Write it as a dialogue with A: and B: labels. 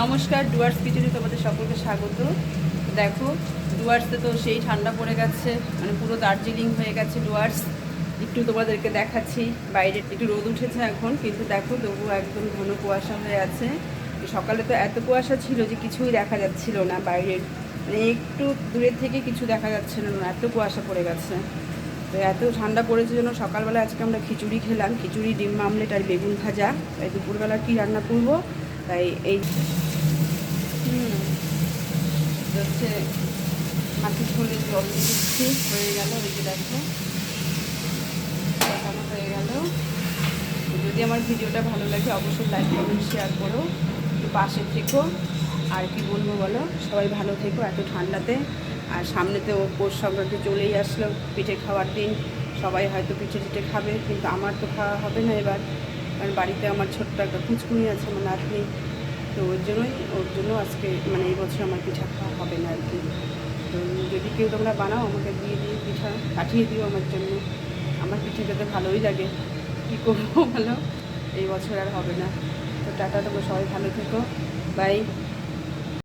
A: নমস্কার, ডুয়ার্স কিচেনে তোমাদের সকলকে স্বাগত। দেখো, ডুয়ার্সে তো সেই ঠান্ডা পড়ে গেছে মানে পুরো দার্জিলিং হয়ে গেছে ডুয়ার্স। একটু তোমাদেরকে দেখাচ্ছি, বাইরে একটু রোদ উঠেছে এখন, কিন্তু দেখো, তবু একদম ঘন কুয়াশা হয়ে আছে। সকালে তো এত কুয়াশা ছিল যে কিছুই দেখা যাচ্ছিল না বাইরের। মানে একটু দূরের থেকে কিছু দেখা যাচ্ছে না, এত কুয়াশা পড়ে গেছে। তো এত ঠান্ডা পড়েছে জন্য সকালবেলা আজকে আমরা খিচুড়ি খেলাম। খিচুড়ি, ডিম মামলেট আর বেগুন ভাজা। তাই দুপুরবেলা কী রান্না করব? তাই এই হচ্ছে মাটির ঝোলে জল দিচ্ছি। হয়ে গেল ওই যে দেখো। দেখানো হয়ে গেল। যদি আমার ভিডিওটা ভালো লাগে, অবশ্যই লাইক কমেন্ট শেয়ার করো। একটু পাশে থেকো। আর কি বলব বলো? সবাই ভালো থেকো, এত ঠান্ডাতে। আর সামনে তো পৌষ সংক্রান্তি চলেই আসলো, পিঠে খাওয়ার দিন। সবাই হয়তো পিঠে টিঠে খাবে, কিন্তু আমার তো খাওয়া হবে না এবার। কারণ বাড়িতে আমার ছোট্ট একটা কুচকুনি আছে, আমার নাতনি। তো ওর জন্যই, ওর জন্য আজকে মানে এই বছর আমার পিঠা খাওয়া হবে না আর কি। তো যদি কেউ তোমরা বানাও, আমাকে দিয়ে দিয়ে পিঠা, পাঠিয়ে দিও আমার জন্য। আমার পিঠে যাতে ভালোই লাগে। কী করব ভালো এই বছর আর হবে না। তো টাটা, তোমরা সবাই ভালো থেকো। বাই।